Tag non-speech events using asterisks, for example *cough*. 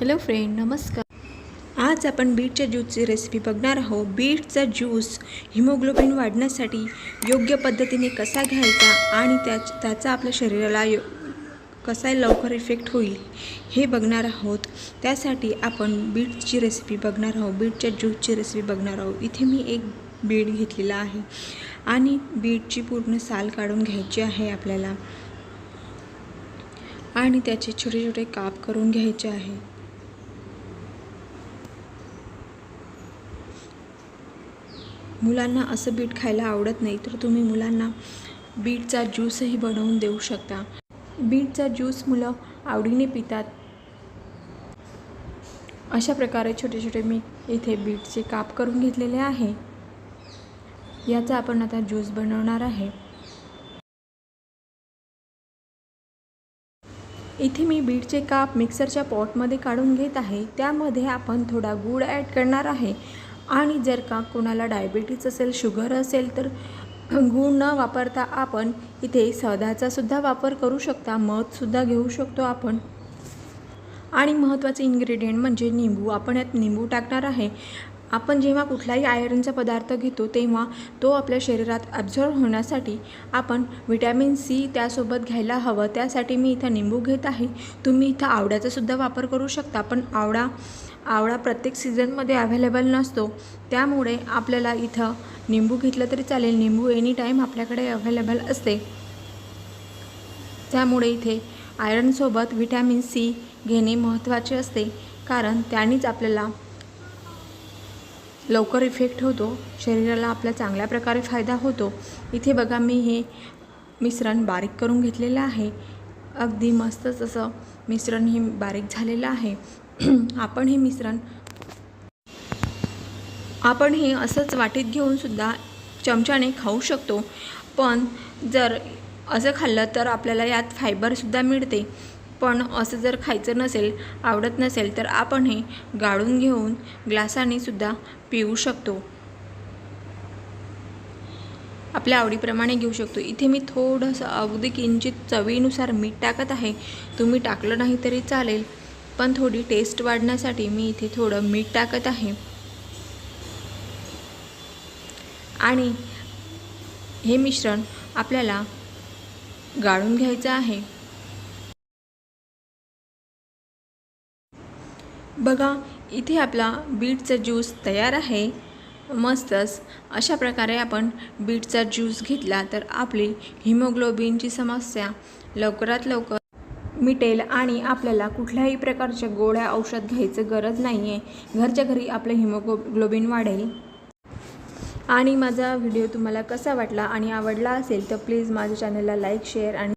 Hello friend नमस्कार. आज आपण बीटच्या ज्यूसची रेसिपी बघणार आहोत. बीटचा ज्यूस हिमोग्लोबिन वाढण्यासाठी योग्य पद्धतीने कसा घ्यायचा आणि त्याच त्याचा आपल्या शरीराला यो कसा लवकर इफेक्ट होईल हे बघणार आहोत. त्यासाठी आपण बीटची रेसिपी बघणार आहोत. बीटच्या ज्यूसची रेसिपी बघणार आहोत. इथे मी एक बीट घेतलेला आहे आणि बीटची पूर्ण साल काढून घ्यायची आहे आपल्याला. आणि त्याचे छोटे छोटे काप करून घ्यायचे आहे. मुलांना असं बीट खायला आवडत नाही तर तुम्ही मुलांना बीटचा ज्यूसही बनवून देऊ शकता. बीटचा ज्यूस मुलं आवडीने पितात. अशा प्रकारे छोटे छोटे मी इथे बीटचे काप करून घेतलेले आहे. याचा आपण आता ज्यूस बनवणार आहे. इथे मी बीटचे काप मिक्सरच्या पॉटमध्ये काढून घेत आहे. त्यामध्ये आपण थोडा गूळ ॲड करणार आहे. आणि जर का कोणाला डायबिटीज असेल शुगर असेल तर गूळ न वापरता आपण इथे सदाचा सुद्धा वापर करू शकता मधसुद्धा घेऊ शकतो आपण. आणि महत्त्वाचे इन्ग्रेडियंट म्हणजे निंबू. आपण यात निंबू टाकणार आहे. आपण जेव्हा कुठलाही आयरनचा पदार्थ घेतो तेव्हा तो आपल्या शरीरात ॲब्झॉर्ब होण्यासाठी आपण विटॅमिन सी त्यासोबत घ्यायला हवं. त्यासाठी मी इथं निंबू घेत आहे. तुम्ही इथं आवड्याचासुद्धा वापर करू शकता पण आवडा आवळा प्रत्येक सीझनमध्ये अवेलेबल नसतो. त्यामुळे आपल्याला इथं निंबू घेतलं तरी चालेल. निंबू एनी टाईम आपल्याकडे अवेलेबल असते. त्यामुळे इथे आयरनसोबत व्हिटॅमिन सी घेणे महत्त्वाचे असते. कारण त्यानेच आपल्याला लवकर इफेक्ट होतो. शरीराला आपल्या चांगल्या प्रकारे फायदा होतो. इथे बघा मी हे मिश्रण बारीक करून घेतलेलं आहे. अगदी मस्तच असं मिश्रण हे बारीक झालेलं आहे. *clears throat* आपण हे मिश्रण आपण हे असंच वाटीत घेऊनसुद्धा चमच्याने खाऊ शकतो. पण जर असं खाल्लं तर आपल्याला यात फायबरसुद्धा मिळते. पण असं जर खायचं नसेल आवडत नसेल तर आपण हे गाळून घेऊन ग्लासाने सुद्धा पिऊ शकतो. आपल्या आवडीप्रमाणे घेऊ शकतो. इथे मी थोडंसं अगदी किंचित चवीनुसार मीठ टाकत आहे. तुम्ही टाकलं नाही तरी चालेल. पण थोडी टेस्ट वाढण्यासाठी मी इथे थोडं मीठ टाकत आहे. आणि हे मिश्रण आपल्याला गाळून घ्यायचं आहे. बघा इथे आपला बीटचा ज्यूस तयार आहे. मस्तच अशा प्रकारे आपण बीटचा ज्यूस घेतला तर आपली हिमोग्लोबिनची समस्या लवकरात लवकर मिटेल आणि आपल्याला कुठल्याही प्रकारच्या गोळ्या औषध घ्यायचं गरज नाही आहे घरच्या घरी आपलं हिमोग्लोबिन वाढेल. आणि माझा व्हिडिओ तुम्हाला कसा वाटला आणि आवडला असेल तर प्लीज माझ्या चॅनलला लाईक शेअर आणि